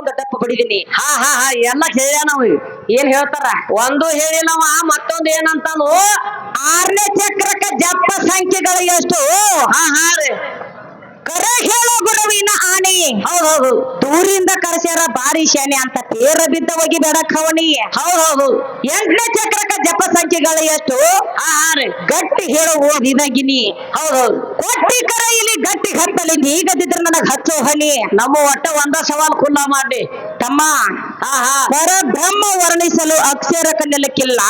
ಮುಂದೆ ಡಪ್ಪ ಬಡಿದೀನಿ ಹಾ ಹಾ ಹಾ, ಎಲ್ಲ ನಾವು ಏನ್ ಹೇಳ್ತಾರ? ಒಂದು ಹೇಳಿನವ, ಮತ್ತೊಂದು ಏನಂತಾನು? ಆರನೇ ಚಕ್ರಕ್ಕೆ ಜಪ್ಪ ಸಂಖ್ಯೆಗಳು ಎಷ್ಟು ಹಾ ಹಾ ರೀ. ಕರೆ ಹೇಳೋ. ಗುರುವಿನ ಆನೆ ಹೌದೌದು ದೂರಿಂದ ಕರೆಸ್ಯಾರ ಬಾರಿ ಶಾನೆ ಅಂತ ತೇರ ಬಿದ್ದ ಹೋಗಿ ಬೇಡ ಖವಣಿ ಹೌದೌದು ಎಂಟನೇ ಚಕ್ರಕ ಜಪ ಸಂಖ್ಯೆಗಳು ಎಷ್ಟು? ಆರು ಗಟ್ಟಿ ಹೇಳೋ ನಿನಗಿನಿ ಹೌದೌದು ಕೊಟ್ಟಿ ಕರ ಇಲ್ಲಿ ಗಟ್ಟಿ ಹತ್ತಲಿ. ನೀಗದಿದ್ರೆ ನನಗ್ ಹಚ್ಚೋ ಹನಿ. ನಮ್ಮ ಒಟ್ಟ ಒಂದ ಸವಾಲ್ ಕುಲ್ಲ ಮಾಡಿ ತಮ್ಮ ಆಹಾ ಹಾ. ಪರಬ್ರಹ್ಮ ವರ್ಣಿಸಲು ಅಕ್ಷರ ಕನ್ನಲಕ್ಕಿಲ್ಲ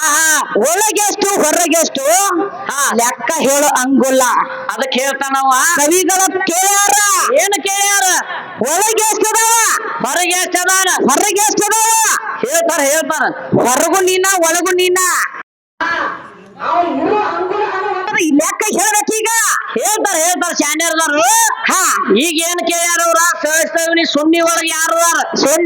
ಆಹಾ ಒಳಗೆಷ್ಟು ಹೊರಗೆಷ್ಟು? ಹಾ. ಲೆಕ್ಕ ಹೇಳೋ ಅಂಗುಲ್ಲ ಅದಕ್ಕೆ ಹೇಳ್ತಾನವ. ಕವಿಗಳ ಕೇಳ್ಯಾರ? ಏನು ಕೇಳ್ಯಾರ? ಒಳಗೆ ಎಷ್ಟದವ? ಹೊರಗೆ ಎಷ್ಟದಾನ ಹೊರಗೆ ಎಷ್ಟದವ? ಹೇಳ್ತಾರ ಹೇಳ್ತಾರ. ಹೊರಗು ನೀನ ಒಳಗು ನೀನ. ಲೆಕ್ಕ ಈಗ. ಹೇಳ್ತಾರ ಹೇಳ್ತಾರ ಶಾನ್ಯರ್ದಾರು ಹಾ ಈಗ ಏನ್ ಕೇಳ್ಯಾರ ಅವ್ರ? ಸಹಸ್ತವಿನಿ ಸುನ್ನಿ ಒಳಗೆ ಯಾರು ಅದಾರ?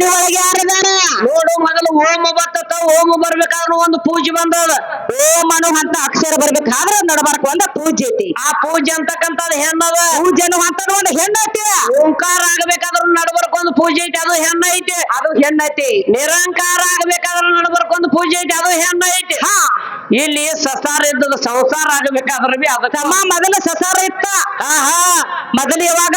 ಒಳಗೆ ಯಾರಿದಾರ ನೋಡು ಮೊದಲು ಓಮ ಬರ್ತತ ಓಮ ಬರ್ಬೇಕಾದ್ರೆ ಒಂದು ಪೂಜೆ ಬಂದದ. ಓಂ ಅನ್ನೋ ಅಂತ ಅಕ್ಷರ ಬರ್ಬೇಕಾದ್ರೆ ನಡಬಾರ್ಕು ಅಂದ ಪೂಜೆ ಐತಿ. ಆ ಪೂಜೆ ಅಂತಕ್ಕಂಥದ್ದು ಹೆಣ್ಣದ ಪೂಜೆ ಅಂತ ಒಂದು ಹೆಣ್ಣೈತಿ ಓಂಕಾರ ಆಗ್ಬೇಕಾದ್ರ ನಡಬರ್ಕ ಒಂದು ಪೂಜೆ ಐತಿ ಅದು ಹೆಣ್ಣೈತಿ ಅದು ಹೆಣ್ಣೈತಿ ನಿರಂಕಾರ ಆಗ್ಬೇಕಾದ್ರ ನಡಬರ್ಕ ಒಂದು ಪೂಜೆ ಐತಿ ಅದು ಹೆಣ್ಣೈತಿ ಹಾ. ಇಲ್ಲಿ ಸಸಾರ ಇದ್ದದ ಸಂಸಾರ ಆಗ್ಬೇಕಾದ್ರ ಬಿ ಅದಕ್ಕ ತಮ್ಮ ಮೊದಲ ಸಸಾರ ಇತ್ತ. ಹಾ ಹಾ. ಮೊದಲು ಯಾವಾಗ?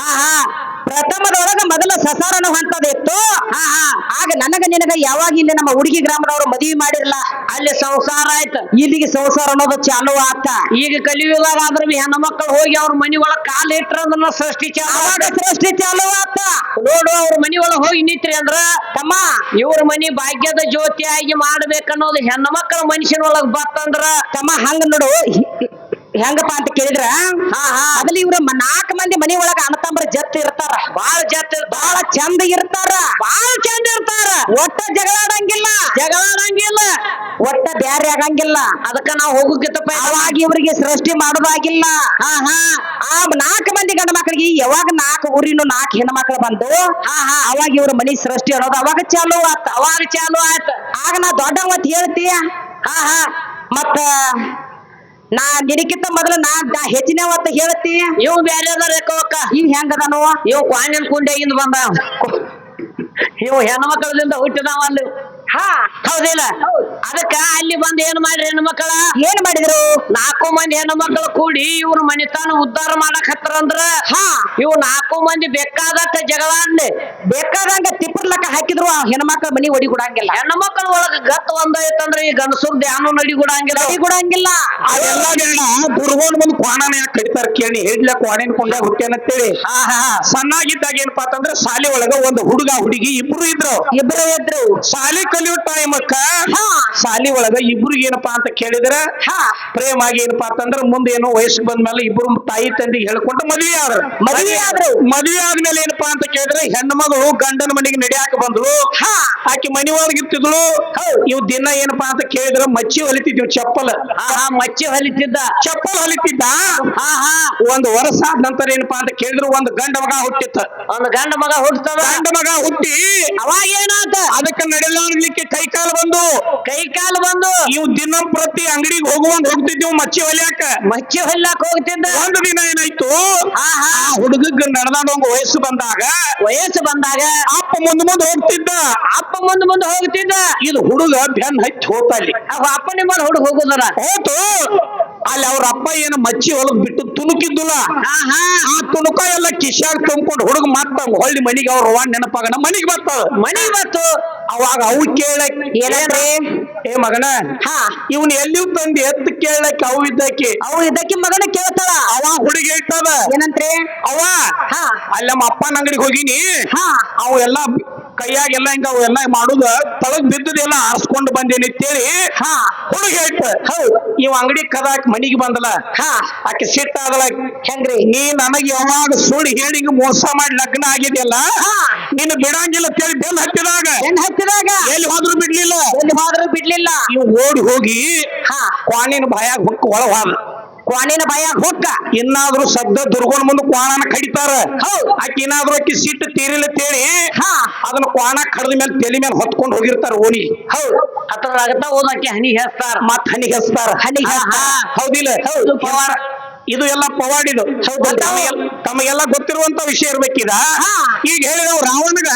ಹಾ ಹಾ. ಪ್ರಥಮದೊಳಗ ಮೊದಲ ಸಸಾರನ ಅನ್ನೋ ಹಂತದ ಇತ್ತು. ಹಾ ಹಾ. ಆಗ ನನಗ ನಿನಗ ಯಾವಾಗ ಇಲ್ಲಿ ನಮ್ಮ ಹುಡುಗಿ ಗ್ರಾಮದವರು ಮದುವೆ ಮಾಡಿರಲ್ಲ ಅಲ್ಲಿ ಸಂಸಾರ ಆಯ್ತು. ಇಲ್ಲಿಗೆ ಸಂಸಾರ ಅನ್ನೋದು ಚಾಲು ಆತ. ಈಗ ಕಲಿಯುವಾಗ ಆದ್ರ ಬಿ ಹೆಣ್ಣು ಮಕ್ಕಳು ಹೋಗಿ ಅವ್ರ ಮನಿ ಒಳಗ್ ಕಾಲ್ ಇಟ್ರ ಸೃಷ್ಟಿ ಚಾಲು. ಸೃಷ್ಟಿ ಚಾಲು ಆತ. ನೋಡು ಅವ್ರ ಮನಿ ಒಳಗ್ ಹೋಗಿ ನಿಂತ್ರಿ ಅಂದ್ರ ತಮ್ಮ. ಇವ್ರ ಮನಿ ಭಾಗ್ಯದ ಜ್ಯೋತಿಯಾಗಿ ಮಾಡ್ಬೇಕನ್ನೋದು ಹೆಣ್ಣು ಮಕ್ಕಳ ಮನುಷ್ಯನ ಒಳಗ್ ಬತ್ತಂದ್ರ ತಮ್ಮ ಹಂಗ ನೋಡು. ಹೆಂಗಪ್ಪ ಅಂತ ಕೇಳಿದ್ರ? ಅದ್ರಲ್ಲಿ ಇವ್ರ ನಾಲ್ಕು ಮಂದಿ ಮನೆ ಒಳಗ ಅಣ್ಣತಂಬ್ರ ಜತ್ ಇರ್ತಾರ. ಬಾಳ ಜತ್ ಬಹಳ ಚಂದ ಇರ್ತಾರ. ಬಾಳ ಚಂದ ಇರ್ತಾರ. ಒಟ್ಟ ಜಗಳಾಡಂಗಿಲ್ಲ ಜಗಳಾಡಂಗಿಲ್ಲ ಒಟ್ಟ ಬ್ಯಾರೆ ಆಗಂಗಿಲ್ಲ. ಅದಕ್ಕ ನಾವು ಹೋಗುಕಿತ್ತಪ್ಪ ಅವಾಗ ಇವರಿಗೆ ಸೃಷ್ಟಿ ಮಾಡೋದಾಗಿಲ್ಲ. ಹಾ ಹಾ. ಆ ನಾಲ್ಕು ಮಂದಿ ಗಂಡ ಮಕ್ಕಳಿಗೆ ಯಾವಾಗ ನಾಲ್ಕು ಊರಿನ ನಾಲ್ಕು ಹೆಣ್ಣು ಮಕ್ಕಳು ಬಂದು ಹಾ ಹಾ. ಅವಾಗ ಇವ್ರ ಮನಿ ಸೃಷ್ಟಿ ಅನ್ನೋದು ಅವಾಗ ಚಾಲು ಆತ. ಅವಾಗ ಚಾಲು ಆತ್. ಆಗ ನಾ ದೊಡ್ಡ ಮತ್ ಹೇಳ್ತೀಯ? ಹಾ ಹಾ. ಮತ್ತ ನಾ ನಿನಕ್ಕಿಂತ ಮೊದಲು ನಾ ಹೆಚ್ಚಿನ ಹೊತ್ತ ಹೇಳ್ತಿ ಇವ್ ಬ್ಯಾರೆ ಅದಾರ ಯಾಕೋಕ್ಕ ಇವ್ ಹೆಂಗದನು ಇವ್ ಕ್ವಾಣಿನ ಕುಂಡೆಗಿಂದ ಬಂದ. ಇವ್ ಹೆಣ್ಮಕ್ಳದಿಂದ ಹುಟ್ಟಿದಾವ ಅಲ್ಲಿ. ಹಾ. ಹೌದಿಲ್ಲ? ಹೌದ್. ಅದಕ್ಕ ಅಲ್ಲಿ ಬಂದು ಏನ್ ಮಾಡ್ರಿ ಹೆಣ್ಣು ಮಕ್ಕಳ ಏನ್ ಮಾಡಿದ್ರು? ನಾಲ್ಕು ಮಂದಿ ಹೆಣ್ಣು ಮಕ್ಕಳು ಕೂಡಿ ಇವ್ರ ಮನಿತಾನ ಉದ್ಧಾರ ಮಾಡಕ್ ಹತ್ತಾರಂದ್ರ ಹಾ. ಇವ್ ನಾಲ್ಕು ಮಂದಿ ಬೇಕಾದಟ್ಟ ಜಗಳ ಆಡ್ಲಿ ಬೇಕಾದಂಗ ತಿಪ್ಪರ್ಲಕ್ಕ ಹಾಕಿದ್ರು ಆ ಹೆಣ್ಮಕ್ಳ ಮನಿ ಒಡಿ ಕೊಡಂಗಿಲ್ಲ. ಹೆಣ್ಣು ಮಕ್ಕಳ ಒಳಗ ಗತ್ ಒಂದ ಐತಂದ್ರ ಈ ಗಂಡಸರ್ ಧ್ಯಾನ ನಡಿ ಗುಡಂಗಿಲ್ಲ ನಡಿ ಕೊಡಂಗಿಲ್ಲ. ದುರ್ಗೋಣ್ ಬಂದು ಕ್ವಾಣನ ಯಾಕೆ ಕಡಿತಾರ ಕೇಳಿ. ಹೇಳ್ಲ ಕ್ವಾಣಿನ ಕೊಂಡಾಗ ಹುಟ್ಟೇನಂತೇಳಿ ಹಾ ಹಾ ಸಣ್ಣಾಗಿದ್ದಾಗ ಏನಪ್ಪಾ ಅಂತಂದ್ರೆ ಶಾಲೆ ಒಳಗ ಒಂದು ಹುಡುಗ ಹುಡುಗಿ ಇಬ್ರು ಇದ್ರು. ಇಬ್ರು ಇದ್ರು. ಶಾಲೆ ಕಲಿಯೋ ಟೈಮಕ್ಕ ಹಾ. ಶಾಲಿ ಒಳಗ ಇಬ್ರು ಏನಪ್ಪಾ ಅಂತ ಕೇಳಿದ್ರ? ಹಾ. ಪ್ರೇಮ ಆಗಿ ಏನಪ್ಪಾ ಅಂತಂದ್ರ ಮುಂದೆ ಏನೋ ವಯಸ್ಸು ಬಂದ್ಮೇಲೆ ಇಬ್ರು ತಾಯಿ ತಂದೆಗೆ ಹೇಳ್ಕೊಂಡು ಮದ್ವೆ ಆದ್ರು. ಮದ್ವೆ ಆದ್ರು. ಮದ್ವೆ ಆದ್ಮೇಲೆ ಏನಪ್ಪಾ ಅಂತ ಕೇಳಿದ್ರೆ ಹೆಣ್ಮಗಳು ಗಂಡನ ಮನೆಗೆ ನಡಿಯಾಕ ಬಂದ್ಳು. ಹಾ. ಆಕೆ ಮನಿ ಒಳಗಿರ್ತಿದ್ಳು ಇವ್ ದಿನ ಏನಪ್ಪಾ ಅಂತ ಕೇಳಿದ್ರ ಮಚ್ಚಿ ಹೊಲಿತಿದ್ವಿ ಚಪ್ಪಲ್. ಹಾ ಮಚ್ಚಿ ಹೊಲಿತಿದ್ದ. ಚಪ್ಪಲ್ ಹೊಲಿತಿದ್ದ. ಹಾ ಹಾ ಒಂದು ವರ್ಷ ಆದ ನಂತರ ಏನಪ್ಪಾ ಅಂತ ಕೇಳಿದ್ರು ಒಂದು ಗಂಡ ಮಗ ಹುಟ್ಟಿತ್ತ. ಒಂದ್ ಗಂಡ ಮಗ ಹುಟ್ತದ ಗಂಡ ಮಗ ಹುಟ್ಟಿ. ಅವಾಗ ಏನಾತ? ಅದಕ್ಕೆ ನಡೆಯಲಿಕ್ಕೆ ಕೈ ಕಾಲು ಬಂದು. ಕೈ ಕಾಲು ಬಂದು. ನೀವು ದಿನ ಪ್ರತಿ ಅಂಗಡಿಗೆ ಹೋಗುವಂತ ಹೋಗ್ತಿದ್ದೀವಿ ಮಚ್ಚಿ ಹೊಲ್ಯಾಕ? ಮಚ್ಚಿ ಹೊಲ್ಯಾಕ ಹೋಗ್ತಿದ್ದ. ಒಂದು ದಿನ ಏನಾಯ್ತು? ಆ ಹುಡುಗಗ್ ನಡೆದಾಡೋಂಗ ವಯಸ್ಸು ಬಂದಾಗ ವಯಸ್ಸು ಬಂದಾಗ. ಅಪ್ಪ ಮುಂದ್ ಮುಂದ್ ಹೋಗ್ತಿದ್ದ. ಅಪ್ಪ ಮುಂದ್ ಮುಂದ್ ಹೋಗ್ತಿದ್ದ. ಇದು ಹುಡುಗ ಬೆನ್ ಹಚ್ಚಿ ಹೋಗ್ತಾ ಇಲ್ಲಿ ಅಪ್ಪ ನಿಮ್ಮ ಹುಡುಗ ಹೋಗುದನ ಹೋತು. ಅಲ್ಲಿ ಅವ್ರ ಅಪ್ಪ ಏನು ಮಚ್ಚಿ ಹೊಲಗ್ ಬಿಟ್ಟು ತುಣುಕಿದ್ದುಲ್ಲ. ಆ ತುಣುಕ ಎಲ್ಲ ಕಿಶಾಗ್ ತುಂಬ್ಕೊಂಡು ಹುಡುಗ ಮತ್ತ ಹೊಳ್ಳಿ ಮನಿಗೆ ಅವ್ರ ಅವ್ವ ನೆನಪಾಗಣ. ಮನಿಗೆ ಬರ್ತಾವ ಮನಿಗ್ ಬತ್ತು ಅವಾಗ ಅವು ಕೇಳಕ್ ಏ ಮಗನ ಹಾ. ಇವನ್ ಎಲ್ಲಿಯೂ ತಂದು ಎತ್ತು ಕೇಳಕ್ ಅವು ಇದ್ದಕ್ಕೆ. ಅವು ಇದಕ್ಕೆ ಮಗನ ಕೇಳ್ತಾಳ. ಅವ ಹುಡುಗಿ ಇಟ್ಟದ ಏನಂತ್ರಿ? ಅವ ಹಾ. ಅಲ್ಲಿ ನಮ್ಮ ಅಪ್ಪನ ಅಂಗಡಿಗೆ ಹೋಗಿನಿ. ಹಾ. ಅವು ಎಲ್ಲ ಕೈಯಾಗೆಲ್ಲ ಹಿಂಗ ಅವೆಲ್ಲ ಮಾಡುದ ತಳಗ್ ಬಿದ್ದದೆಲ್ಲ ಆರಿಸ್ಕೊಂಡು ಬಂದೇನಿ ಅಂತೇಳಿ ಹಾ. ಹುಡುಗ ಹೇಳ್ತ. ಹೌದು. ಇವ್ ಅಂಗಡಿ ಕದಾಕ್ ಮನಿಗೆ ಬಂದಲ್ಲ ಹಾ. ಆಕೆ ಸಿಟ್ಟಾದಲ್ಲ ಹೆಂಗ್ರಿ? ನೀ ನನಗೆ ಯಾವಾಗ ಸುಳ್ಳು ಹೇಳಿ ಮೋಸ ಮಾಡಿ ಲಗ್ನ ಆಗಿದೆಯಲ್ಲ ಹಾ. ನೀನು ಬಿಡಂಗಿಲ್ಲ ತೇಳಿ ಬೆಲ್ ಹತ್ತಿದಾಗ. ಹೆಣ್ ಹತ್ತಿದಾಗ. ಎಲ್ಲಿ ಹೋದ್ರು ಬಿಡ್ಲಿಲ್ಲ. ಎಲ್ಲಿ ಹೋದ್ರು ಬಿಡ್ಲಿಲ್ಲ. ಇವ್ ಓಡಿ ಹೋಗಿ ಹಾ. ಕ್ವಾಣಿನ ಬಾಯಾಗ ಹುಕ್ ಒಳ ಹೋದ ಕ್ವಾಣಿನ ಬಾಯಾಗ ಹುಕ್ಕ ಇನ್ನಾದ್ರೂ ಶಬ್ದ ದುರ್ಗೋನ್ ಮುಂದೆ ಕ್ವಾಣನ ಕಡಿತಾರ. ಆಕಿ ಆಕೆ ಏನಾದ್ರೂ ಆಕಿ ಸಿಟ್ಟು ತೀರಿಲ್ಲ ತೇಳಿ ಹಾ. ಅದನ್ನ ಕ್ವಾಣ ಕಡ್ದ ಮೇಲೆ ತಲೆ ಮೇಲೆ ಹೊತ್ಕೊಂಡು ಹೋಗಿರ್ತಾರ ಓಣಿ ಹೌದು. ಓದ ಆಕೆ ಹನಿ ಹೇಸ್ತಾರ. ಮತ್ ಹನಿ ಹೇಸ್ತಾರ. ಹನಿ. ಹೌದಿಲ್ಲ. ಹೌದು. ಇದು ಎಲ್ಲ ಪವಾಡಿದು. ತಮಗೆಲ್ಲ ಗೊತ್ತಿರುವಂತ ವಿಷಯ ಇರ್ಬೇಕಿದ. ಈಗ ಹೇಳಿದವ್ ರಾವಣಗ.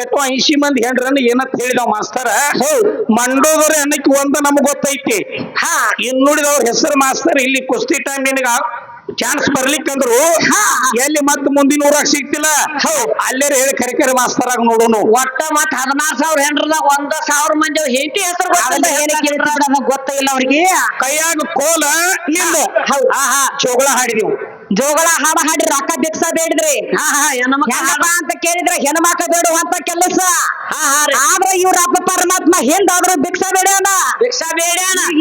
ಒಟ್ಟು ಐಂಶಿ ಮಂದಿ ಹೆಂಡ್ರನ್ನ ಏನಂತ ಹೇಳಿದವ್ ಮಾಸ್ತರ? ಮಂಡೋದರ ಅನ್ನಕ್ಕೆ ಒಂದ ನಮಗ್ ಗೊತ್ತೈತಿ. ಹಾ. ಇನ್ನುಳಿದವ್ರ ಹೆಸರು ಮಾಸ್ತರ್ ಇಲ್ಲಿ ಕುಸ್ತಿ ಟೈಮ್ ನಿನಗ ಚಾನ್ಸ್ ಬರ್ಲಿಕ್ಕಂದ್ರು ಹಾ. ಎಲ್ಲಿ ಮತ್ತೆ ಮುಂದಿನ ಊರಾಗ ಸಿಗ್ತಿಲ್ಲ ಅಲ್ಲೇ ಹೇಳಿ ಕರೆ ಕರೆ ಮಾಸ್ತರ್ ಆಗ ನೋಡೋನು. ಒಟ್ಟ ಮತ್ ಹದಿನಾರು ಸಾವಿರ ಹೆಂಡ್ರದ ಒಂದ ಸಾವಿರ ಮಂದಿ ಹೆಂಡತಿ ಹೆಸರು ಗೊತ್ತಿಲ್ಲ. ಅವ್ರಿಗೆ. ಕೈಯಾಗ ಕೋಲ ನಿಂದ ಹೌದ್. ಆಹಾ ಜೋಗಳ ಹಾಡಿದೀವು. ಜೋಗಳ ಹಾಡ ಹಾಡಿ ರೊಕ್ಕ ಬಿಕ್ಸ ಬೇಡಿದ್ರಿ ಹೆಣ್ಮಕ್ಳ ಅಂತ ಕೇಳಿದ್ರೆ ಹೆಣ್ಮಕ್ಳು ಬೇಡುವಂತ ಕೆಲಸ. ಹಾ ಹಾ ರೀ. ಆದ್ರೆ ಇವ್ರ ಅಪ್ಪ ಪರಮಾತ್ಮ ಹಿಂದಾದ್ರು ಭಿಕ್ಷ ಬೇಡ ಭಿಕ್ಷ ಬೇಡ್ಯಾನ. ಈಗ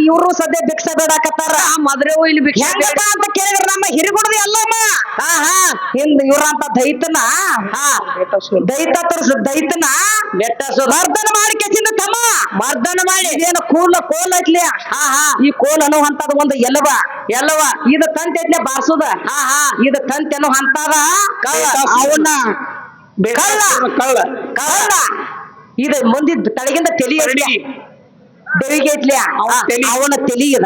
ಇವ್ರು ಸದ್ಯ ಭಿಕ್ಷ ಬೇಡಾಕತ್ತಾರ ಮದ್ರೆವು ಇಲ್ಲಿ ಭಿಕ್ಷಾ ಹೆಂಗಪ್ಪ ಅಂತ ಕೇಳಿದ್ರ ನಮ್ಮ ಹಿರಿಗುಡ್ದು ಎಲ್ಲಮ್ಮ? ಹಾ ಹಾ. ಹಿಂದ ಇವ್ರಂತ ದೈತನ ಹಾ. ದೈತ ತೋರ್ಸ ದೈತನ ಮರ್ದನ ಮಾಡಿ ಕೆಸಿಂದ ತಮ್ಮ. ಮರ್ದನ ಮಾಡಿ ಏನು ಕೂಲ ಕೋಲ್ ಐತ್ಲಿ? ಹಾ ಹಾ. ಈ ಕೋಲ್ ಅನ್ನೋ ಹಂತದ ಒಂದು ಎಲ್ಲವ. ಎಲ್ಲವ. ಇದ ತಂತಿ ಐತ್ಲೆ ಬಾರ್ಸುದ? ಹಾ ಹಾ. ಇದ ತಂತಿ ಅನ್ನೋ ಅಂತದ. ಅವನ್ನ ಕಳ್ಳ. ಕಳ್ಳ. ಕಳ್ಳ. ಇದು ಮುಂದಿದ್ ತಳಗಿಂದ ತೆಲಿ ಐತ್ಲಿ ಕರಡಿ ಬೆಳಿಗ್ಗೆ ಐತ್ಲಿ ಅವ್ನ ತೆಲಿ. ಅವನ ತೆಲಿಗದ.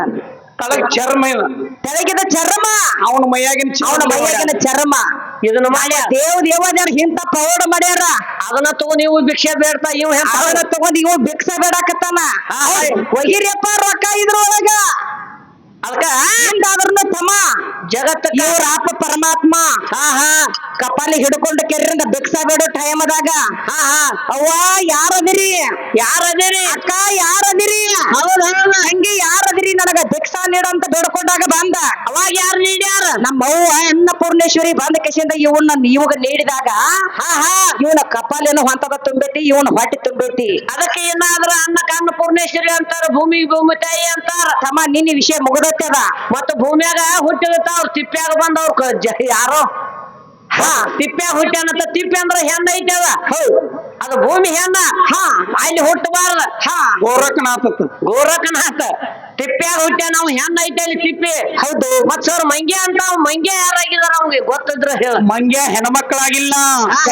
ತಳಗ್ ಚರ್ಮ ಇಲ್ಲ ತೆಳಗಿದ ಚರ್ಮ. ಅವನ ಮೈಯಾಗಿನ ಅವನ ಮೈಯಾಗಿನ ಚರ್ಮ. ಇದನ್ನ ಮಾಡ್ಯಾರ ದೇವ್ ದೇವದಾರ ಇಂತ ಪ್ರೌಢ ಮಾಡ್ಯಾರ. ಅದನ್ನ ತಗೊಂಡ್ ನೀವು ಭಿಕ್ಷೆ ಬೇಡ್ತಾ ಇವ್ ಅವನ ತಗೊಂಡ್ ಇವ್ ಭಿಕ್ಷ ಬೇಡಾಕತ್ತಾನ. ಹಾ, ಹಾ. ಒಗಿರಿಯಪ್ಪ ರೊಕ್ಕ ಇದ್ರೊಳಗ. ಅದಕ್ಕ? ಹಿಂದಾದ್ರೂ ತಮ್ಮ ಜಗತ್ತ ಇವ್ರ ಅಪ್ಪ ಪರಮಾತ್ಮ. ಹಾ ಹಾ. ಕಪಾಲಿ ಹಿಡ್ಕೊಂಡು ಕೆರಿಂದ ಭಿಕ್ಷ ಬೇಡೋ ಟೈಮದಾಗ ಹಾ ಹಾ. ಅವ್ವ ಯಾರದಿರಿ? ಯಾರದಿರಿ? ಅಕ್ಕ ಯಾರದಿರಿ? ಹೌದೌದ ಹಂಗೆ ಯಾರದಿರಿ? ನನಗ ಭಿಕ್ಷಾ ನೀಡಂತ ಬೇಡ್ಕೊಂಡಾಗ ಬಂದ. ಅವಾಗ ಯಾರು ನೀಡ್ಯಾರ? ನಮ್ಮ ಅವ್ವ ಅನ್ನಪೂರ್ಣೇಶ್ವರಿ ಬಂದ ಕೆಸಿಂದ ಇವನ್ನ ಇವಾಗ ನೀಡಿದಾಗ ಹಾ ಹಾ. ಇವನ ಕಪಾಲೇನು ಹೊಂತದ ತುಂಬೈತಿ ಇವನ ಹೊಟ್ಟೆ ತುಂಬೈತಿ. ಅದಕ್ಕೆ ಏನಾದ್ರ ಅನ್ನ ಕನ್ನ ಪೂರ್ಣೇಶ್ವರಿ ಅಂತಾರ ಭೂಮಿ ಭೂಮಿ ತಾಯಿ ಅಂತಾರ. ತಮ್ಮ ನಿನ್ನ ವಿಷಯ ಮುಗದತ್ತದ ಮತ್ತು ಭೂಮಿಯಾಗ ಹುಟ್ಟಿದ ಅವ್ರ ತಿಪ್ಪ್ಯಾಗ ಬಂದ ಅವ್ರ ಯಾರೋ? ಹಾ ತಿಪ್ಪ್ಯಾಗ ಹುಟ್ಟ್ಯಾನಂತ ತಿಪ್ಪೆ ಅಂದ್ರ ಹೆಣ್ಣ ಐತಿ ಅದ. ಹೌದ್. ಅದು ಭೂಮಿ ಹೆಣ್ಣ. ಹಾ. ಅಲ್ಲಿ ಹುಟ್ಟಬಾರ್ದ. ಹಾ. ಗೋರಖನಾಥ. ತಿಪ್ಪೆ ಹುಟ್ಟೆ ನಾವು ಹೆಣ್ಣ ಐತೆ ಅಲ್ಲಿ ತಿಪ್ಪೆ. ಹೌದು. ಮತ್ ಸರ್ ಮಂಗ್ಯ ಅಂತ ಮಂಗ್ಯ ಯಾರಾಗಿದಾರ ಅವ್ಗೆ ಗೊತ್ತಿದ್ರ ಹೇಳ. ಮಂಗ್ಯ ಹೆಣ್ಮಕ್ಳಾಗಿಲ್ಲ.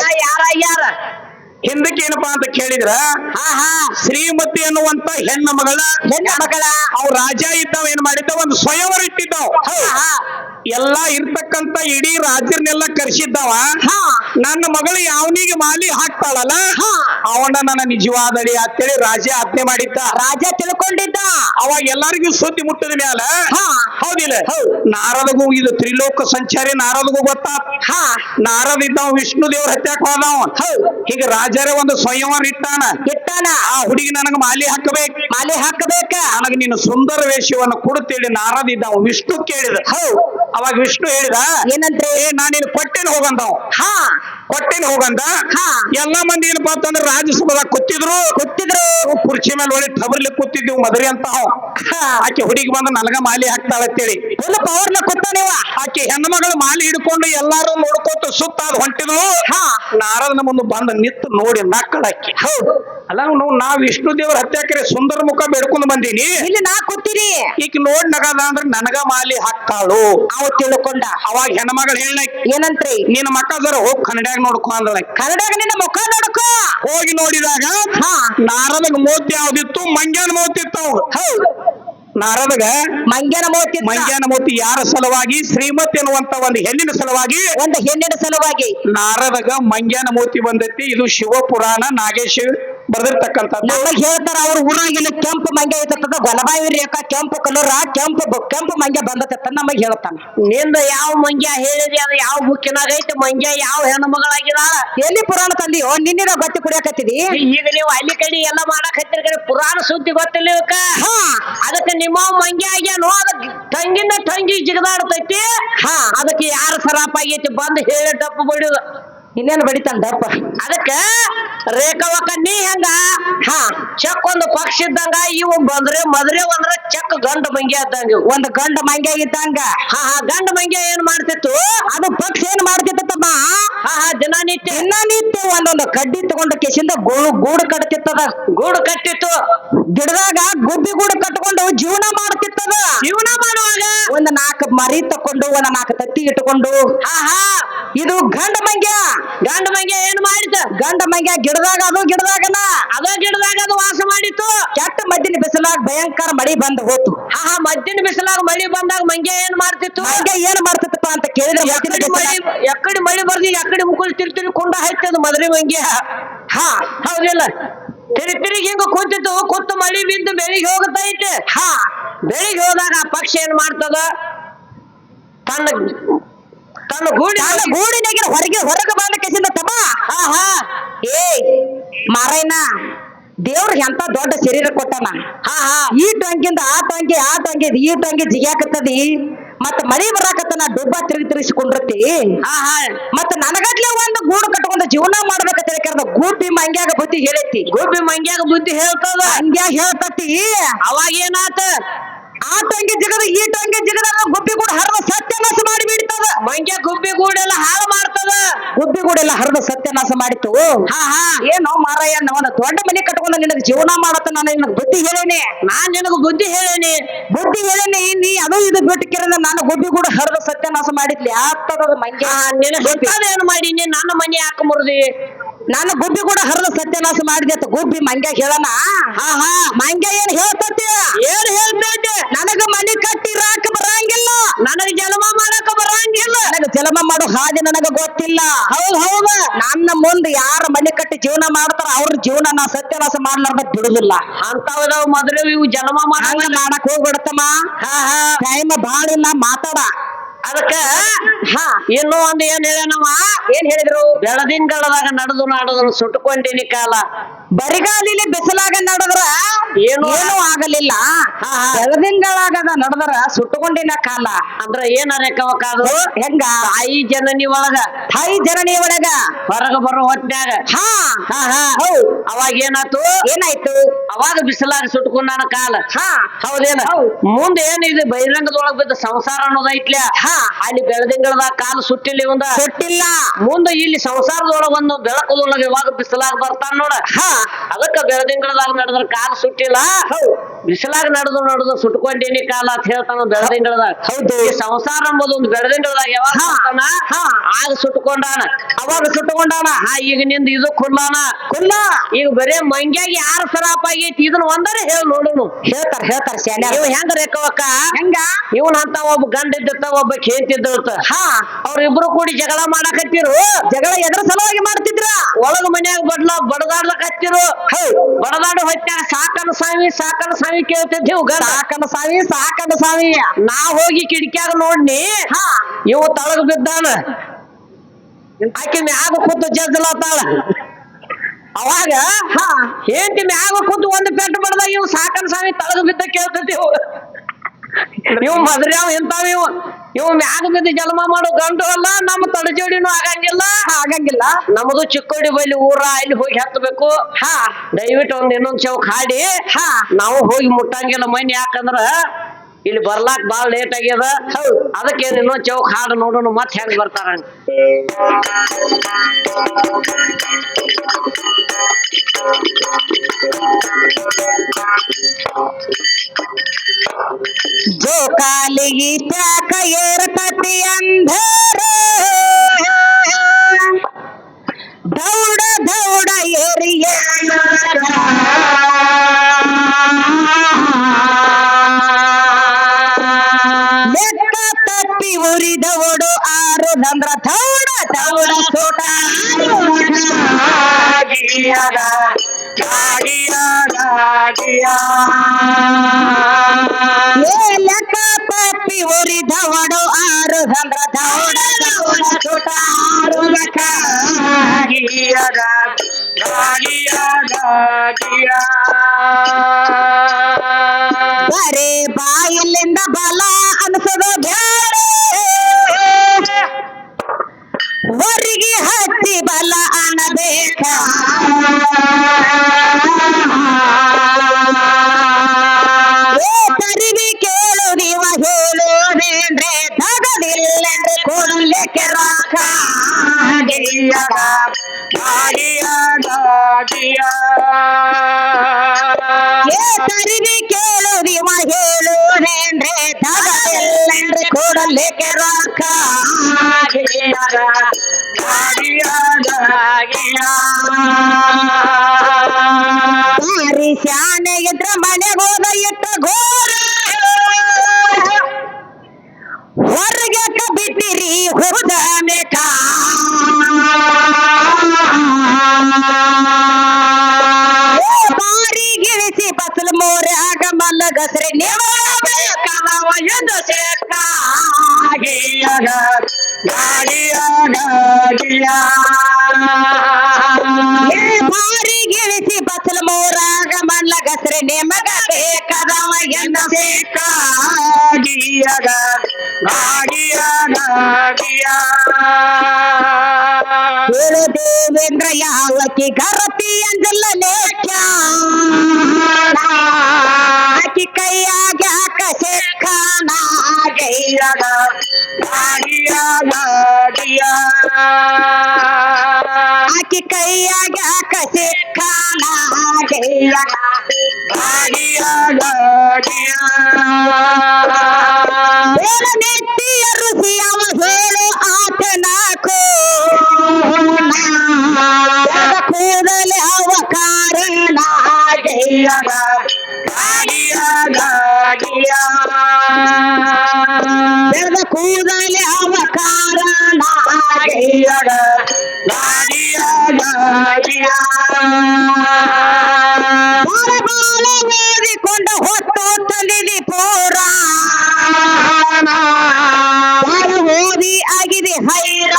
ಯಾರಾಗ್ಯಾರ? ಹಿಂದಕ್ಕೆ ಏನಪ್ಪಾ ಅಂತ ಕೇಳಿದ್ರ? ಹಾ ಹಾ. ಶ್ರೀಮತಿ ಅನ್ನುವಂತ ಹೆಣ್ಣ ಮಗಳ ಹೆಣ್ಣ ಮಗಳ. ಅವ್ ರಾಜ ಇದ್ದಾವ ಏನ್ ಮಾಡಿದ್ದ ಒಂದು ಸ್ವಯಂವರ ಇಟ್ಟಿದ್ದಾವ. ಹಾ. ಎಲ್ಲಾ ಇರ್ತಕ್ಕಂತ ಇಡೀ ರಾಜ್ಯರ್ನೆಲ್ಲ ಕರ್ಸಿದ್ದವ. ಹಾ. ನನ್ನ ಮಗಳು ಯಾವನಿಗೆ ಮಾಲಿ ಹಾಕ್ತಾಳಲ್ಲ? ಹಾ. ಅವನ ನನ್ನ ನಿಜವಾದಳಿ ಅಂತೇಳಿ ರಾಜ ಆಜ್ಞೆ ಮಾಡಿದ್ದ. ರಾಜ ತಿಳ್ಕೊಂಡಿದ್ದ. ಅವಾಗ ಎಲ್ಲರಿಗೂ ಸುದ್ದಿ ಮುಟ್ಟದ ಮ್ಯಾಲ? ಹಾ. ಹೌದಿಲ್ಲ? ಹೌದ್. ನಾರದಗೂ ಇದು ತ್ರಿಲೋಕ ಸಂಚಾರಿ ನಾರದಗೂ ಗೊತ್ತಾ? ಹಾ. ನಾರದ ಇದ್ದಾವ ವಿಷ್ಣು ದೇವ್ರ ಹತ್ಯಾಕ ಹೋದವ್. ಹೀಗ ರಾಜರೇ ಒಂದು ಸ್ವಯಂವರ್ ಇಟ್ಟಾನ. ಇಟ್ಟಾನ. ಆ ಹುಡುಗಿ ನನಗ ಮಾಲಿ ಹಾಕಬೇಕು. ಮಾಲಿ ಹಾಕಬೇಕ. ನನಗೆ ನೀನು ಸುಂದರ ವೇಷವನ್ನು ಕೊಡುತ್ತೇಳಿ ನಾರದ ಇದ್ದಾವ ವಿಷ್ಣು ಕೇಳಿದ. ಹೌದ್. ಅವಾಗ ವಿಷ್ಣು ಹೇಳಿದ ಏನಂತೆ? ಏ ನಾ ನೀನು ಕೊಟ್ಟೇನು ಹೋಗಂದ ಹಾ. ಕೊಟ್ಟೇನು ಹೋಗಂದ? ಹಾ. ಎಲ್ಲಾ ಮಂದಿ ಏನಪ್ಪಾ ಅಂತಂದ್ರೆ ರಾಜ್ಯಸಭಾದಾಗ ಕೂತಿದ್ರು. ಕೂತಿದ್ರು. ನಾವು ಕುರ್ಚಿ ಮೇಲೆ ಒಳ್ಳೆ ಟಬರ್ಲಿ ಕೂತಿದ್ದೀವಿ ಮದರಿ ಅಂತ ಅವ. ಆಕೆ ಹುಡುಗಿ ಬಂದು ನನಗ ಮಾಲಿ ಹಾಕ್ತಾಳ ಅಂತೇಳಿ. ಫುಲ್ ಪವರ್ನ ನೀವ. ಆಕೆ ಹೆಣ್ಮಗಳು ಮಾಲಿ ಹಿಡ್ಕೊಂಡು ಎಲ್ಲಾರು ನೋಡ್ಕೊತ ಸುತ್ತ ಅದು ಹೊಂಟಿದ್ರು ಹಾ. ನಾರದನ ಮುಂದೆ ಬಂದು ನಿತ್ತು ನೋಡಿ ನಕ್ಕಳಕ್ಕೆ ಹೌದು. ಅಲ್ಲ ನಾವು ನಾ ವಿಷ್ಣು ದೇವರ ಹತ್ಯಾಕರೆ ಸುಂದರ ಮುಖ ಬೇಡ್ಕೊಂಡು ಬಂದೀನಿ. ಇಲ್ಲಿ ನಾ ಕೂತೀನಿ ಈಗ ನೋಡ್ ನಗದ ಅಂದ್ರೆ ನನಗ ಮಾಲಿ ಹಾಕ್ತಾಳು. ಅವ ತಿಳ್ಕೊಂಡ. ಅವಾಗ ಹೆಣ್ಮಗಳು ಹೇಳ ಏನಂತ್ರಿ? ನಿನ್ನ ಮಕ್ಕ ಹೋಗ್ ಕನ್ನಡ್ಯಾಗ ನೋಡ್ಕೊ ಅಂದಳ. ಕನ್ನಡಾಗ ನಿನ್ನ ಮುಖ ನೋಡ್ಕೊ. ಹೋಗಿ ನೋಡಿದಾಗ ನಾರದಗ್ ನಾರದಗ ಮೂತಿ ಯಾವ್ದಿತ್ತು ಮಂಗ್ಯಾನ ಮೂತಿತ್ತು ಇತ್ತು ಹೌದು. ನಾರದಗ ಮಂಗ್ಯನ ಮೂತಿ ಮಂಗ್ಯಾನ ಮೂತಿ ಯಾರ ಸಲುವಾಗಿ? ಶ್ರೀಮತಿ ಅನ್ನುವಂತ ಒಂದು ಹೆಣ್ಣಿನ ಸಲುವಾಗಿ. ಒಂದು ಹೆಣ್ಣಿನ ಸಲುವಾಗಿ. ನಾರದಗ ಮಂಗ್ಯಾನ ಮೂತಿ ಬಂದೈತಿ ಇದು ಶಿವಪುರಾಣ ನಾಗೇಶ್ ಬರ್ದಿರ್ತಕ್ಕಂಥದ್ದು. ನಮಗ್ ಹೇಳ್ತಾರ ಅವ್ರ ಊರಾಗಿನ ಕೆಂಪು ಮಂಗೆ ಐತದ ಗೊಲಬಾಯಿ ರೇಖಾ ಕೆಂಪು ಕಲರ್ ಕೆಂಪು ಬ- ಕೆಂಪು ಮಂಗೆ ಬಂದತ್ತ ನಮಗ್ ಹೇಳ್ತಾನ. ನಿಂದ ಯಾವ ಮಂಗ್ಯ ಹೇಳಿದಿ ಅದು ಯಾವ ಬುಕ್ಕಿನಾಗ ಐತಿ ಮಂಗ್ಯ ಯಾವ ಹೆಣ್ಣು ಮಗಳಾಗಿದಾಳ ಎಲ್ಲಿ ಪುರಾಣ ತಂದಿಯೋ ನಿನ್ನಿನ ಗಟ್ಟಿ ಕುಡಿಯಾಕತ್ತಿದಿ? ಈಗ ನೀವು ಅಲ್ಲಿ ಕಡೆ ಎಲ್ಲ ಮಾಡಕ್ ಹತ್ತಿರ ಕಡೆ ಪುರಾಣ ಸುದ್ದಿ ಗೊತ್ತಿಲ್ಲ ಇವಕ್ಕ. ಹಾ. ಅದಕ್ಕೆ ನಿಮ್ಮ ಮಂಗ್ಯ ಆಗ್ಯಾನೋ ಅದಕ್ಕೆ ತಂಗಿನ ತಂಗಿ ಜಿಗದಾಡ್ತೈತಿ. ಹಾ. ಅದಕ್ಕೆ ಯಾರ ಸರಾಪ ಆಗೈತಿ ಬಂದು ಹೇಳಿ ಡಪ್ಪು ಬಿಡುದು. ಇನ್ನೇನು ಬಡಿತಾನ ದಪ್ಪ ಅದಕ್ಕ ರೇಖವಕ್ಕ ನೀ ಹೆಂಗ? ಹಾ. ಚೆಕ್ ಒಂದು ಪಕ್ಷ ಇದ್ದಂಗ ಇವು ಬಂದ್ರೆ ಮದ್ರೆ ಒಂದ್ರ ಚೆಕ್ ಗಂಡು ಮಂಗ್ಯ ಇದ್ದಂಗ. ಒಂದು ಗಂಡ ಮಂಗ್ಯ ಇದ್ದಂಗ? ಹಾ ಹಾ ಗಂಡ ಮಂಗ್ಯ ಏನ್ ಮಾಡ್ತಿತ್ತು? ಅದು ಪಕ್ಷ ಏನ್ ಮಾಡ್ತಿತ್ತಮ್ಮ ಹಾ ಹಾ ದಿನನಿತ್ಯ ಒಂದೊಂದು ಕಡ್ಡಿ ತಗೊಂಡು ಕೆಸಿಂದ ಗೂಡು ಗೂಡು ಕಟ್ತಿತ್ತದ. ಗೂಡು ಕಟ್ಟಿತ್ತು. ಗಿಡದಾಗ ಗುಬ್ಬಿ ಗೂಡು ಕಟ್ಕೊಂಡು ಜೀವನ ಮಾಡ್ತಿತ್ತದ. ಜೀವನ ಮಾಡುವಾಗ ಒಂದ್ ನಾಲ್ಕು ಮರಿ ತಕೊಂಡು ಒಂದ್ ನಾಲ್ಕು ತತ್ತಿ ಇಟ್ಕೊಂಡು. ಆಹಾ ಇದು ಗಂಡ ಮಂಗ್ಯ. ಗಂಡ ಮಂಗ್ಯ ಏನ್ ಮಾಡಿತ ಗಂಡ ಮಂಗ್ಯ ಗಿಡದಾಗ ಅದು ಗಿಡದಾಗನ. ಅದ ಗಿಡದಾಗ ಅದು ವಾಸ ಮಾಡಿತ್ತು. ಕೆಟ್ಟ ಮದ್ದಿನ ಬಿಸಿಲಾಗ ಭಯಂಕರ ಮಳಿ ಬಂದ್ ಹೋತು. ಆಹಾ ಮದ್ದಿನ ಬಿಸಿಲಾಗ ಮಳಿ ಬಂದಾಗ ಮಂಗ್ಯ ಏನ್ ಮಾಡ್ತಿತ್ತು? ಮಂಗ್ಯ ಏನ್ ಮಾಡ್ತಿತ್ತಪ್ಪ ಅಂತ ಕೇಳಿದ್ರೆ ಎಕ್ಕಡಿ ಮಳಿ ಎಕ್ಕಡಿ ಮಳಿ ಬರ್ದಿ ಎಕ್ಕಡಿ ಮುಕ್ಕಳು ತಿರ್ ಕುಂಡ ಹಾಯ್ತದ ಮದ್ರಿ ಮಂಗ್ಯ ಹಾ ಹೌದಿಲ್ಲ. ತಿರಿ ತಿರುಗಿ ಹಿಂಗ ಕೂತಿತ್ತು ಕೂತು ಮಳಿ ಬಿದ್ದು ಬೆಳಿಗ್ಗೆ ಹೋಗತೈತೆ ಹಾ ಬೆಳಿಗ್ಗೆ ಹೋದಾಗ ಆ ಪಕ್ಷಿ ಏನ್ ಮಾಡ್ತದ? ತನ್ನ ತನ್ನ ಗೂಡಿ ತಾನ ಗೂಡಿನಾಗ ಹೊರಗೆ ಹೊರಗೆ ಬಂದ ಕೆಸಿಂದ ತಮ್ಮ ಹಾ ಹಾ. ಏ ಮಾರಯ್ಯನ ದೇವ್ರಿಗೆ ಎಂತ ದೊಡ್ಡ ಶರೀರ ಕೊಟ್ಟನ? ಹಾ ಹಾ. ಈ ಟಂಕಿಂದ ಆ ಟಂಕಿ ಆ ಟಂಕಿ ಈ ಟಂಕಿ ಜಿಗ್ಯಾಕತ್ತದಿ? ಮತ್ತ ಮಳಿ ಬರಾಕತ್ತನ ಡುಬ್ಬ ತಿರುಗಿ ತಿರುಗಿಸಿಕೊಂಡಿರ್ತಿ ಮತ್ತ ನನಗಟ್ಲೆ ಒಂದು ಗೂಡು ಕಟ್ಕೊಂಡು ಜೀವನ ಮಾಡ್ಬೇಕಂತ ಹೇಳ್ಕರ್ದ ಗೂಟಿ ಮಂಗ್ಯಾಗ ಬುದ್ಧಿ ಹೇಳೈತಿ. ಗೋಪಿ ಮಂಗ್ಯಾಗ ಬುದ್ಧಿ ಹೇಳ್ತದ. ಹಂಗ್ಯಾಗ ಹೇಳ್ತತಿ. ಅವಾಗ ಏನಾತ? ಆ ಟಂಗೆ ಜಗದ ಈ ಟೊಂಗಿ ಜಿಗದ ಗುಬ್ಬಿ ಕೂಡ ಹರಿದ ಸತ್ಯನಾಶ ಮಾಡಿ ಬಿಡ್ತದ ಮಂಗ್ಯ ಗುಬ್ಬಿ ಗೂಡೆಲ್ಲ ಹಾಳು ಮಾಡ್ತದ. ಗುಬ್ಬಿ ಕೂಡ ಎಲ್ಲ ಹರಿದ ಸತ್ಯನಾಶ ಮಾಡಿತ್ತು. ಹಾ ಹಾ. ನಾವು ಮಾರಯ್ಯ ಒಂದು ದೊಡ್ಡ ಮನೆ ಕಟ್ಕೊಂಡು ನಿನಗೆ ಜೀವನ ಮಾಡತ್ತ ನಾನು ನಿನಗೆ ಬುದ್ಧಿ ಹೇಳೇನೆ. ನಾನ್ ನಿನಗೆ ಬುದ್ಧಿ ಹೇಳೇನಿ. ಬುದ್ಧಿ ಹೇಳೇನಿ ನೀ ಅದು ಇದು ಬಿಟ್ಟು ಕಿರಣ ನಾನು ಗುಬ್ಬಿ ಕೂಡ ಹರಿದ ಸತ್ಯನಾಶ ಮಾಡಿದ್ಲಿ. ಆಗ್ತದ ಮಂಗ್ಯ? ಆ, ಏನು ಮಾಡಿ ಮಾಡೀನಿ? ನನ್ನ ಮನೆ ಹಾಕ ಮುರಿದಿ? ನಾನು ಗುಬ್ಬಿ ಕೂಡ ಹರಿದ ಸತ್ಯನಾಶ ಮಾಡಿದೆ ಅಂತ ಗುಬ್ಬಿ ಮಂಗ್ಯ ಹೇಳನ ಹಾ ಹಾ ಮಂಗ್ಯ ಏನ್ ಹೇಳ್ತತಿ? ಏನ್ ಹೇಳ್ತೈತೆ? ನನಗ ಮನೆ ಕಟ್ಟಿ ರಾಕ ಬರಂಗಿಲ್ಲ. ನನಗ ಜನ್ಮ ಮಾಡಕ ಬರಂಗಿಲ್ಲ. ನನಗ ಜಲಮ ಮಾಡೋ ಹಾದಿ ನನಗ ಗೊತ್ತಿಲ್ಲ. ಹೌದ್ ಹೌದ. ನನ್ನ ಮುಂದೆ ಯಾರು ಮನೆ ಕಟ್ಟಿ ಜೀವನ ಮಾಡ್ತಾರ ಅವ್ರ ಜೀವನ ನಾ ಸತ್ಯನಾಶ ಮಾಡ್ಲಾರ್ದ ಬಿಡುದಿಲ್ಲ. ಅಂತವದವ್ ಮೊದಲು ಇವು ಮಾಡಂಗಿಲ್ಲ ಮಾಡಕ್ ಹೋಗ್ಬಿಡತ್ತಮ್ಮ. ಹಾ ಹಾ ಟೈಮ್ ಬಾಳಿಲ್ಲ ಮಾತಾಡ. ಅದಕ್ಕ ಹಾ. ಇನ್ನೂ ಒಂದ್ ಏನ್ ಹೇಳ್ಯಾನವ? ಏನ್ ಹೇಳಿದ್ರು? ಬೆಳದಿಂಗಳದಾಗ ನಡೆದು ನಾಡದನ್ನು ಸುಟ್ಟುಕೊಂಡಿನಿ ಕಾಲ. ಬರಿಗಾಲಿಲಿ ಬಿಸಿಲಾಗ ನಡೆದ್ರ ಏನು ಏನೂ ಆಗಲಿಲ್ಲ. ಬೆಳದಿಂಗಳಾಗದ ನಡೆದ್ರ ಸುಟ್ಟುಕೊಂಡಿನ ಕಾಲ. ಅಂದ್ರ ಏನ್ ಅನೇಕವಕಾದ್ರು ಹೆಂಗ? ತಾಯಿ ಜನನಿ ಒಳಗ. ತಾಯಿ ಜನನಿ ಒಳಗ. ಹೊರಗ ಬರೋ ಹೊತ್ನ್ಯಾಗ. ಹಾ. ಹಾ ಅವಾಗ ಏನಾಯ್ತು? ಏನಾಯ್ತು? ಅವಾಗ ಬಿಸಿಲಾಗ ಸುಟ್ಕೊಂಡಾನ ಕಾಲ. ಹಾ. ಹೌದೇನ? ಹೌದ್. ಮುಂದೆ ಏನಿದೆ? ಬಹಿರಂಗದೊಳಗ ಬಿದ್ದ ಸಂಸಾರ ಅನ್ನೋದೈತ್ಲ್ಯಾ ಹಾ. ಅಲ್ಲಿ ಬೆಳದಿಂಗಳದಾಗ ಕಾಲು ಸುಟ್ಟಿಲ್ಲ ಇವಂದ. ಸುಟ್ಟಿಲ್ಲ. ಮುಂದೆ ಇಲ್ಲಿ ಸಂಸಾರದೊಳಗ ಒಂದು ಬೆಳಕದೊಳಗ ಯಾವಾಗ ಬಿಸಿಲಾಗ ಬರ್ತಾನ ನೋಡ. ಹಾ. ಅದಕ್ಕ ಬೆಳದಿಂಗಳದಾಗ ನಡೆದ್ರ ಕಾಲು ಸುಟ್ಟಿಲ್ಲ. ಬಿಸಿಲಾಗ ನಡೆದು ನಡೆದು ಸುಟ್ಕೊಂಡೇನಿ ಕಾಲ ಅಂತ ಹೇಳ್ತಾನ ಬೆಳದಿಂಗಳದಾಗ ಹೌದು. ಈ ಸಂಸಾರ ಎಂಬುದು ಒಂದು ಬೆಳದಿಂಗಳದಾಗ ಯಾವಾಗ ಹಾ. ಬರ್ತಾನ ಹಾ. ಆಗ ಸುಟ್ಕೊಂಡಾನ. ಅವಾಗ ಸುಟ್ಕೊಂಡಾನ. ಹಾ ಈಗ ನಿಂದ ಇದು ಕುಲ್ಲಾನ ಕುಲ್ಲ ಈಗ ಬರೇ ಮಂಗ್ಯಾಗಿ ಯಾರ ಸರಾಪ ಆಗೈತಿ? ಇದನ್ನ ಒಂದರ ಹೇಳಿ ನೋಡುನು. ಹೇಳ್ತಾರ ಹೇಳ್ತಾರ ಸ್ಯಾನ್ಯಾರ ಇವ್ ಹೆಂಗ ರೇಖವಕ್ಕ ಹೆಂಗ? ಇವನ್ ಅಂತ ಒಬ್ಬ ಗಂಡ ಇದ್ದಿರ್ತ ಒಬ್ಬ ಕೇಂತಿದ್ದಿರ್ತ ಹಾ. ಅವ್ರಿಬ್ರು ಕೂಡಿ ಜಗಳ ಮಾಡಕತ್ತಿರು. ಜಗಳ ಎದ್ರ ಸಲುವಾಗಿ ಮಾಡ್ತಿದ್ರ? ಒಳಗ ಮನ್ಯಾಗ ಬಡ್ಲ ಬಡದಾಡ್ಲಕತ್ತಿರು. ಬಡದಾಡ ಹೊತ್ಯಾಗ ಸಾಕನ ಸ್ವಾಮಿ ಸಾಕನ ಸಾವಿ ಕೇಳ್ತಿದ್ದೀವ್ ಗಂಡ ಸಾಕನ ಸಾವಿ ಸಾಕನ ಸಾವಿ ನಾ ಹೋಗಿ ಕಿಟಕ್ಯಾಗ ನೋಡ್ನಿ. ಹಾ. ಇವು ತಳಗ ಬಿದ್ದಾನ. ಆಕೆ ಮ್ಯಾಗ ಕೂತು ಜಜ್ಲತ್ತಾಳ ಅವಾಗ ಹಾ. ಹೆಂಡತಿ ಮ್ಯಾಗ ಕೂತು ಒಂದು ಪೆಟ್ಟು ಬಡ್ದಾಗ ಇವ್ ಸಾಕನ್ ಸಾವಿ ತಳಗ ಬಿದ್ದ ಕೇಳ್ತೈತಿ ಇವು ಮದ್ರ್ಯಾವ್ ಇಂತಾವ್ ಇವ್ ಇವ್ ಮ್ಯಾಗ ಬಿದ್ದು ಜನ್ಮ ಮಾಡೋ ಗಂಟು ಅಲ್ಲ ನಮ್ಮ ತಡಜೋಡಿನೂ ಆಗಂಗಿಲ್ಲ. ಆಗಂಗಿಲ್ಲ. ನಮ್ದು ಚಿಕ್ಕೋಡಿ ಬೈಲಿ ಊರ ಅಲ್ಲಿ ಹೋಗಿ ಹತ್ತಬೇಕು ಹಾ. ದಯವಿಟ್ಟು ಒಂದ್ ಇನ್ನೊಂದ್ ಚೌಕ್ ಹಾಡಿ. ಹಾ. ನಾವು ಹೋಗಿ ಮುಟ್ಟಂಗಿಲ್ಲ ಮನಿ ಯಾಕಂದ್ರ ಇಲ್ಲಿ ಬರ್ಲಾಕ್ ಬಾಳ ಲೇಟ್ ಆಗ್ಯದ. ಅದಕ್ಕೆ ಇನ್ನೊಂದ್ ಚೌಕ್ ಹಾಡು ನೋಡೋಣ ಮತ್ತೆ ಹೆಂಗ್ ಬರ್ತಾರ. ಜೋಕಾಲಿಗಿ ತ್ಯಾಕ ಏರ್ಪತಿ ಅಂಧರ. ದೌಡ ದೌಡ ಏರಿಯ ತಪ್ಪಿ ತೌಡ ತೌಡ ತೋಟ ಲೆಕ್ಕ ಸೋಟ. ಏ ಲೆಕ್ಕ ಆರು ಉರಿದವಡು ತೌಡ ತೌಡ ತೋಟ ಸೋಟ ಆರುದಕ ಬರೇ ಬಾಯಿಲಿಂದ ಬಲ ಅನ್ಸದ ಬ್ಯಾರೆ ಹೊರಗೆ ಹಚ್ಚಿ मेरी खुदा में था बारी गिरी सी फ़सल मोर आगमन घसरे ಬಾರಿ ಗಿಳಿಸಿ ಬಸಲು ಮೂರಾಗ ಮಣ್ಣ ಗಸರೆ ನಿಮಗ ಬೇಕಾದವ ಎನ್ನ ಬೇಕಾಗಿಯಗ ಗಾಗಿಯಾಗ ಗಾಗಿಯಾಗ ಹೇಳು ದೇವೇಂದ್ರ ಯಾವಕಿ ಗರತಿ ಅಂಜಲ್ಲ ಲೇಖ್ಯ ಆಕಿ ಕೈಯಾಗ ಯಾಕ ಸೇಖಾನ ಗಾಗಿಯಾಗ ಗಾಗಿಯಾಗ ಆಕಿ ಕೈಯಾಗ ಯಾಕ ಸೇಖಾನ ಬೇಡ ನೆತ್ತಿಯ ಋಷಿ ಅವ ಹೇಳು ಆತನಾಕೋ ಕೂದಲೆ ಅವ ಕಾರಣ ಬೆಳೆದ ಕೂದಲೆ ಅವಕಾರ ಕಾರಣ ಬಾಳ ಬಾಳ ಓದಿಕೊಂಡ ಹೊತ್ತು ತಂದಿದಿ ಪೂರ ಬಾಳ ಓದಿ ಆಗಿದೆ ಬಾಳ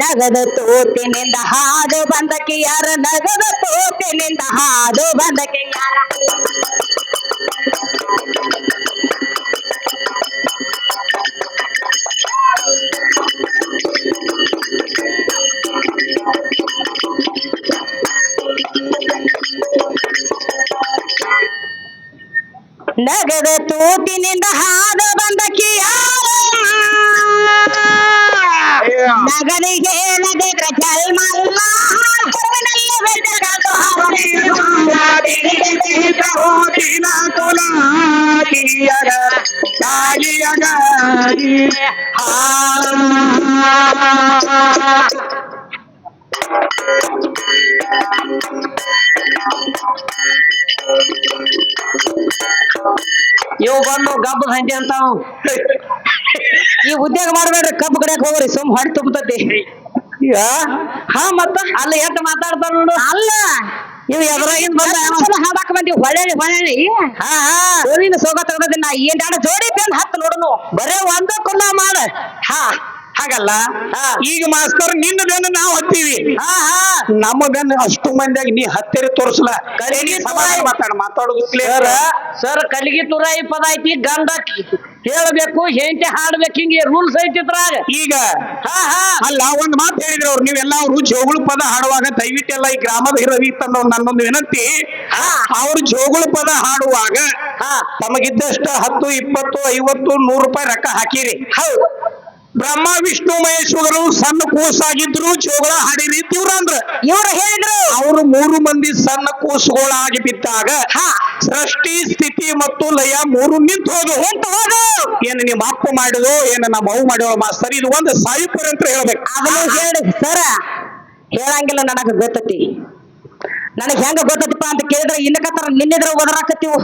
ನಗದ ತೋಟಿನಿಂದ ಹಾದು ಬಂದಕ್ಕೆ ಯಾರ ನಗದ ತೋಟಿನಿಂದ ಹಾದು ಬಂದಕ್ಕೆ ಯಾರ ನಗದ ತೋಟಿನಿಂದ ಹಾದು ಬಂದಕ್ಕೆ ಯಾರ ನಗರಿಗೆ ನಗದ್ರ ಜಲ್ಮಲ್ಲ ಹರವನಲ್ಲ ಬೆಟ್ಟಗಾದು ಇವು ಬಂದು ಗಬ್ಬು ಹಂಡಿ ಅಂತಾವ್ ಈ ಉದ್ಯೋಗ ಮಾಡ್ಬೇಡ್ರಿ ಕಬ್ಬು ಕಡೆಯಕ್ ಹೋಗ್ರಿ ಸುಮ್ ಹೊಟ್ಟೆ ತುಂಬತತಿ. ಹಾ ಮತ್ತ? ಅಲ್ಲ ಎಟ್ ಮಾತಾಡ್ತಾರ ನೋಡು. ಅಲ್ಲ. ಇವ್ ಎದ್ರಾಗಿಂದ ಬಂದ ಹಾಡಾಕ ಬಂದಿ ಹೊಳೆಳಿ ಹೊಳೆಳಿ ಹಾ ಹಾ. ಸೋಗ ತಗದ ನಾ ಏನ್ ಜೋಡಿ ಬಂದ್ ಹತ್ತು ನೋಡು. ಬರೇ ಒಂದು ಕುಲ್ಲ ಮಾಡ. ಹಾ. ಹಾಗಲ್ಲ. ಈಗ ಮಾಸ್ತರ್ ನಿನ್ನ ಬೆನ್ನ ನಾವು ಹತ್ತೀವಿ. ನಮ್ಮ ಬೆನ್ನ ಅಷ್ಟು ಮಂದಿಯಾಗಿ ನೀ ಹತ್ತಿರ ತೋರಿಸಲ ಮಾತಾಡ ಮಾತಾಡೋದು ಸರ್. ಸರ್ ಕಲಿಗಿ ತುರಾಯಿ ಪದ ಐತಿ ಗಂಡ ಹೇಳ್ಬೇಕು ಹೆಂಡತಿ ಹಾಡ್ಬೇಕು ಹಿಂಗೆ ರೂಲ್ಸ್ ಐತಿದ್ರಾಗ ಈಗ ಹಾ ಹಾ. ಅಲ್ಲ ಒಂದ್ ಮಾತು ಹೇಳಿದ್ರು ಅವ್ರು ನೀವೆಲ್ಲ ಅವರು ಜೋಗುಳ ಪದ ಹಾಡುವಾಗ ದಯವಿಟ್ಟೆಲ್ಲ ಈ ಗ್ರಾಮದ ರವಿ ತಂದ ನನ್ನೊಂದು ವಿನಂತಿ. ಅವ್ರು ಜೋಗುಳ ಪದ ಹಾಡುವಾಗ ಹಾ. ತಮಗಿದ್ದಷ್ಟ ಹತ್ತು ಇಪ್ಪತ್ತು ಐವತ್ತು ನೂರು ರೂಪಾಯಿ ರೊಕ್ಕ ಹಾಕಿರಿ. ಹೌದು. ಬ್ರಹ್ಮ ವಿಷ್ಣು ಮಹೇಶ್ವರರು ಸಣ್ಣ ಕೂಸಾಗಿದ್ರು ಜೋಗಳ ಹಾಡಿರಿ ಇವ್ರ ಅಂದ್ರ. ಇವ್ರು ಹೇಳಿದ್ರು. ಅವರು ಮೂರು ಮಂದಿ ಸಣ್ಣ ಕೂಸುಗಳಾಗಿ ಬಿದ್ದಾಗ ಹಾ. ಸೃಷ್ಟಿ ಸ್ಥಿತಿ ಮತ್ತು ಲಯ ಮೂರು ನಿಂತು ಹೋದು ಹೊಂಟು ಹೋದು ಏನು ನಿಮ್ಮ ಅಪ್ಪ ಮಾಡಿದೋ ಏನು ನಮ್ಮ ಅವು ಮಾಡಿದೋ ಮಾಸ್ತರ್ ಇದು ಒಂದು ಸಾಯಿಪುರ ಅಂತ ಹೇಳ್ಬೇಕು. ಅದನ್ನು ಹೇಳಿ ಸರ ಹೇಳಂಗಿಲ್ಲ ನನಗೆ ಗೊತ್ತತಿ. ನನಗೆ ಹೆಂಗ ಗೊತ್ತತಿಪ್ಪ ಅಂತ ಕೇಳಿದ್ರೆ ಇನ್ನಕತ್ತರ ನಿನ್ನಿದ್ರ ಒದರಾಕತ್ತೀವು.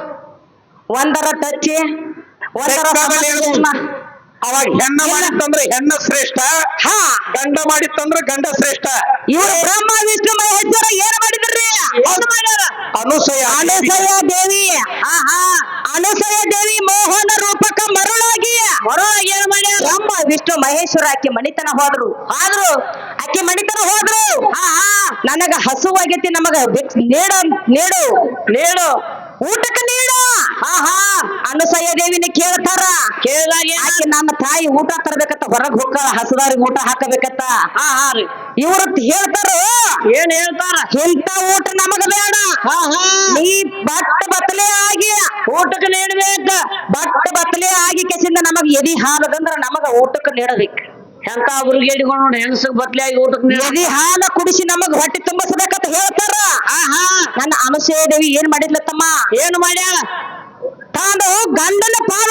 ಒಂದರ ಟಚ್ಚಿ ಒಂದರ. ಅವಾಗ ಹೆಣ್ಣ ಮಾಡಿತ್ತಂದ್ರೆ ಹೆಣ್ಣ ಶ್ರೇಷ್ಠ ಹಾ. ಗಂಡ ಮಾಡಿತ್ತಂದ್ರೆ ಗಂಡ ಶ್ರೇಷ್ಠ. ಇವರು ಬ್ರಹ್ಮ ವಿಷ್ಣು ಮಹೇಶ್ವರ ಏನ್ ಮಾಡಿದ್ರಿ? ಅನುಸಯ ಅನುಸಯ ದೇವಿ. ಆಹಾ ಅನುಸಯ ದೇವಿ ಮೋಹನ ರೂಪಕ ಮರುಳಾಗಿ. ಮರುಳಾಗಿ ಏನ್ ಮಾಡ್ಯಾರ? ಬ್ರಹ್ಮ ವಿಷ್ಣು ಮಹೇಶ್ವರ ಆಕೆ ಮಣಿತನ ಹೋದ್ರು. ಆದ್ರು? ಆಕೆ ಮಣಿತನ ಹೋದ್ರು. ಹಾ ಹಾ. ನನಗ ಹಸುವಾಗೈತಿ ನಮಗ ನೀಡು ನೀಡು. ನೀಡು. ಊಟಕ್ಕೆ ಹಾ ಹಾ ಅನುಸಯ ದೇವಿನ ಕೇಳ್ತಾರ. ಕೇಳಿದಾಗ ನಮ್ಮ ತಾಯಿ ಊಟ ತರಬೇಕತ್ತ ಹೊರಗ್ ಹೋಗ್ತಾಳ ಹಸದಾರಿ ಊಟ ಹಾಕಬೇಕತ್ತ. ಹಾ ಹಾ ರೀ ಇವ್ರ ಹೇಳ್ತಾರ ಏನ್ ಹೇಳ್ತಾರ? ಇಂತ ಊಟ ನಮಗ ಬೇಡ. ಹಾ ಹಾ ನೀ ಬಟ್ಟ ಬತ್ತಲೆ ಆಗಿ ಊಟಕ್ಕೆ ನೀಡ್ಬೇಕ. ಬಟ್ಟ ಬತ್ತಲೆ ಆಗಿ ಕೆಸಿಂದ ನಮಗ್ ಎದಿ ಹಾಲದಂದ್ರ ನಮಗ ಊಟಕ್ಕೆ ನೀಡಬೇಕು. ಎಂತ ಬುರುಗೇಡಿಗಳು ನೋಡಿ ಹೆಂಗಸ ಬತ್ಲೆ ಊಟಕ್ಕೆ ಎದಿ ಹಾಲ ಕುಡಿಸಿ ನಮಗ್ ಹೊಟ್ಟೆ ತುಂಬಿಸ್ಬೇಕಂತ ಹೇಳ್ತಾರ. ನನ್ನ ಅನುಸಯ ದೇವಿ ಏನ್ ಮಾಡಿದ್ಲ ತಮ್ಮ ಏನು ಮಾಡ್ಯಾಳ? ತಾನು ಗಂಡನ ಪಾದ